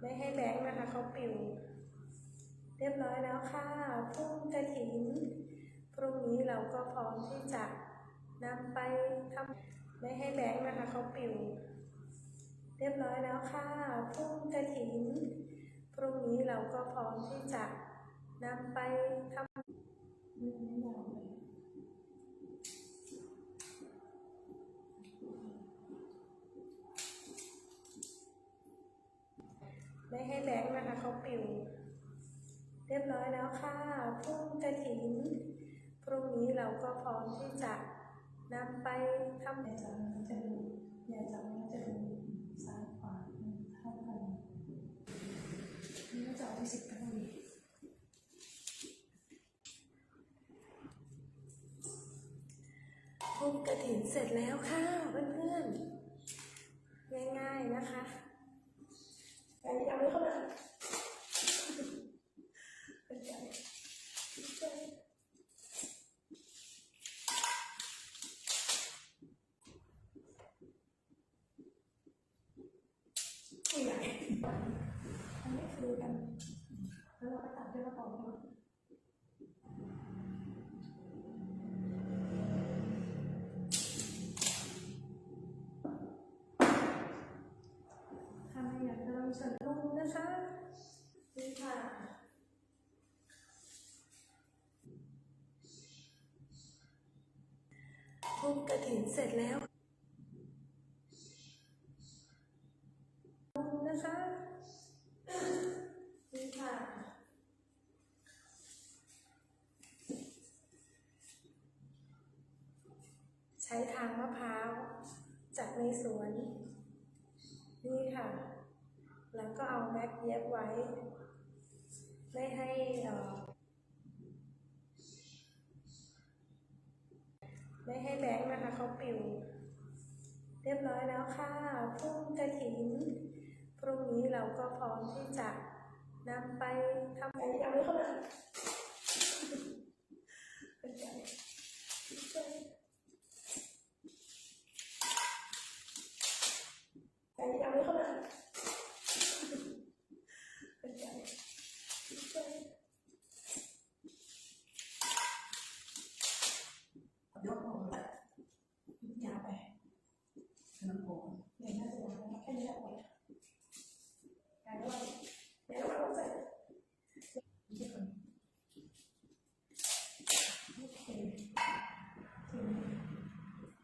ไม่ให้แบงค์นะคะเขาปิว เรียบร้อยแล้วค่ะพุ่งกระถินพรุ่งนี้เราก็พร้อมที่จะนำไปทำไม่ให้แบงค์นะคะเขาปิว เรียบร้อยแล้วค่ะพุ่งกระถินพรุ่งนี้เราก็พร้อมที่จะนำไปทำไม่ยาวเลย ไม่ให้แบงค์นะคะเขาปิว เรียบร้อยแล้ว ค่ะพุ่งกระถิน พรุ่งนี้เราก็พร้อมที่จะนำไปทำเนี่จับมันจะดูเนี่จับมันจะดูซ้ายขวาเท่ากันนี่ก็จะเอาไปสิบกันดีพุ่งกระถินเสร็จแล้วค่ะเพื่อนๆง่ายๆนะคะ อันนี้เอาไว้เข้ามาเป็นใจเป็นใจผู้ใหญ่อันนี้คือกัน แล้วเราก็ ตันาะทำให้อย่างเดิมสนุกนะคะนี่ค่ะทุบกระถินเสร็จแล้วนะคะนี่ค่ะ ใช้ทางมะพร้าวจากในสวน นี่ค่ะ แล้วก็เอาแม็กเย็บไว้ ไม่ให้ไม่ให้แบงค์นะคะเขาปิว เรียบร้อยแล้วค่ะพุ่งกระถิ่นพรุ่งนี้เราก็พร้อมที่จะนำไปทำอะไรเอาไว้เข้ามาเป็นใจเป็นใจอันนี้เอาไว้เข้ามาเป็นใจเป็นใจ ยกของตัดยาวไปน้ำโพง เดี๋ยวน่าจะวางไว้แค่นี้แหละปล่อยการด้วยเดี๋ยวเราใส่ ที่คน โอเคถึง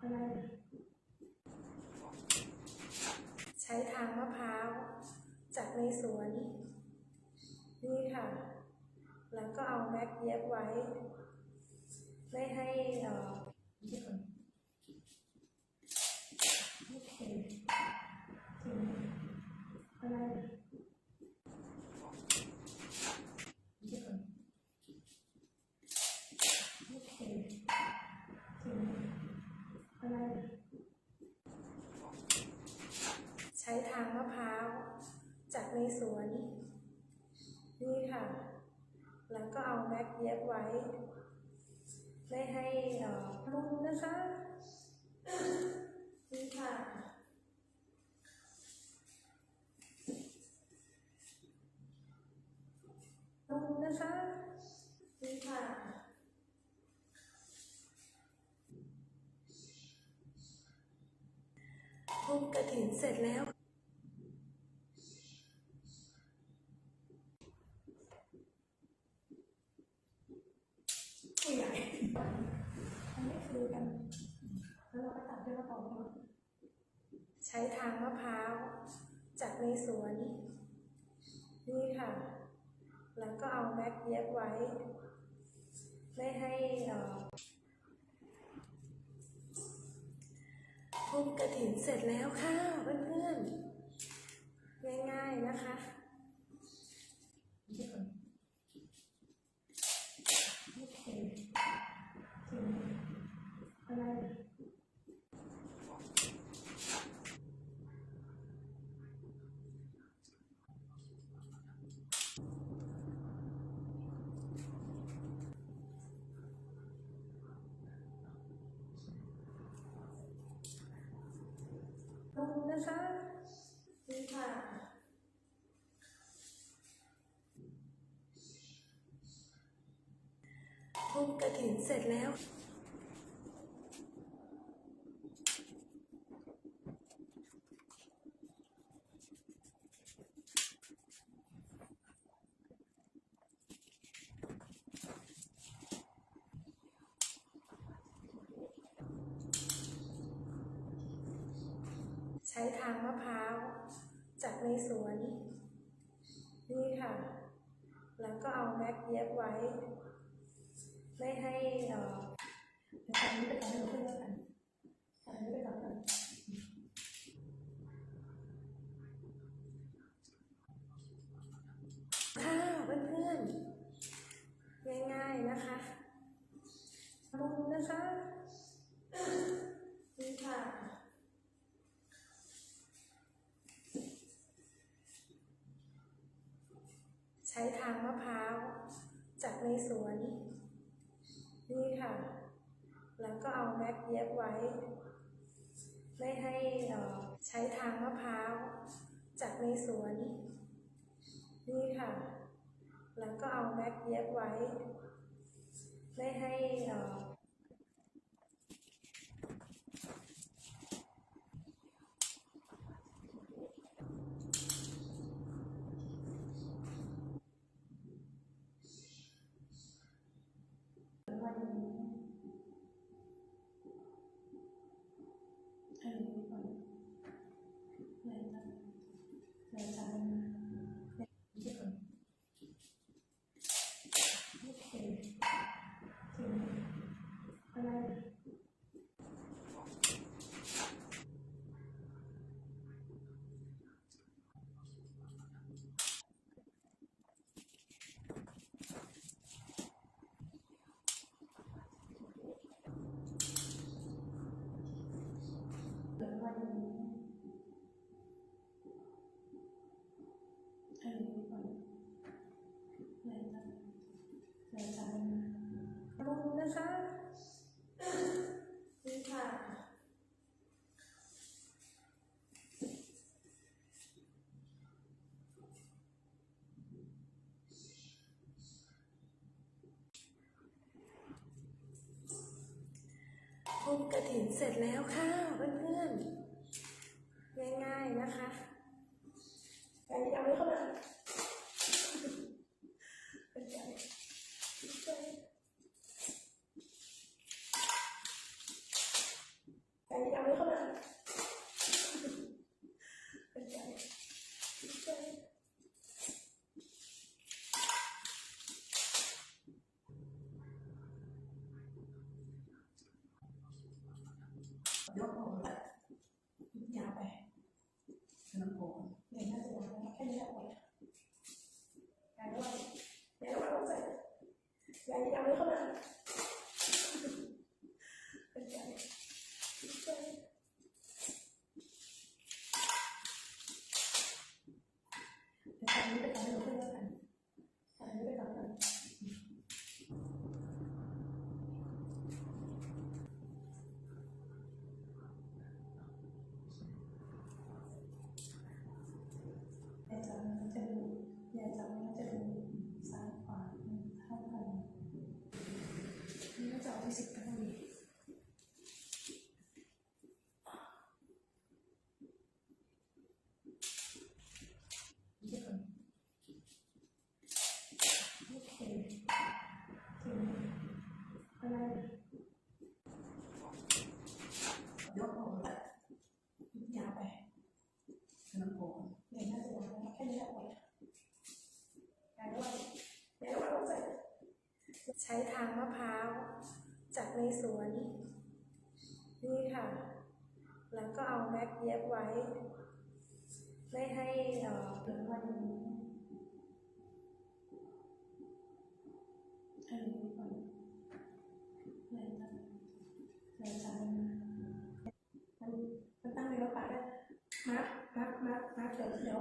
อะไร ใช้ทางมะพร้าวจากในสวน นี่ค่ะ แล้วก็เอาแม็กเย็บไว้ ไม่ให้เอ่อที่คนโอเคถึงอะไร ที่คน โอเคถึงอะไร ใช้ทางมะพร้าวจากในสวน นี่ค่ะ แล้วก็ เย็บไว้ ไม่ให้เอ่อรุนะคะนี่ค่ะรุนนะคะนี่ค่ะทุบกระถินเสร็จแล้ว ผู้ใหญ่ อันนี้คือกัน แล้วเราก็ตัดด้วยกระเป๋าเนาะใช้ทางมะพร้าวจากในสวน นี่ค่ะ แล้วก็ เอาแม็กเย็บไว้ ไม่ให้พุ่มกระถินเสร็จแล้วค่ะเพื่อนๆ ง่ายๆนะคะ ค่ะทุบกระถินเสร็จแล้ว ใช้ทางมะพร้าวจากในสวน นี่ค่ะ แล้วก็เอาแม็กเย็บไว้ ไม่ให้อ่อทำาไปทำเพื่อนกันทำไปทำกันค่ะเพื่อนง่ายๆนะคะบุงนะคะ ทางมะพร้าวจากในสวน นี่ค่ะ แล้วก็เอาแม็กเย็บไว้ ไม่ให้ใช้ทางมะพร้าวจากในสวน นี่ค่ะ แล้วก็เอาแม็กเย็บไว้ ไม่ให้ เสร็จแล้วค่ะ Attends, c'est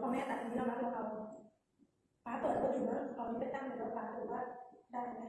พอแม่แตัดนี้เรามาเราเอาป้าเปิดก็อยู่นะเอานี้ไปตั้งในรถป้าถือว่าได้ไหม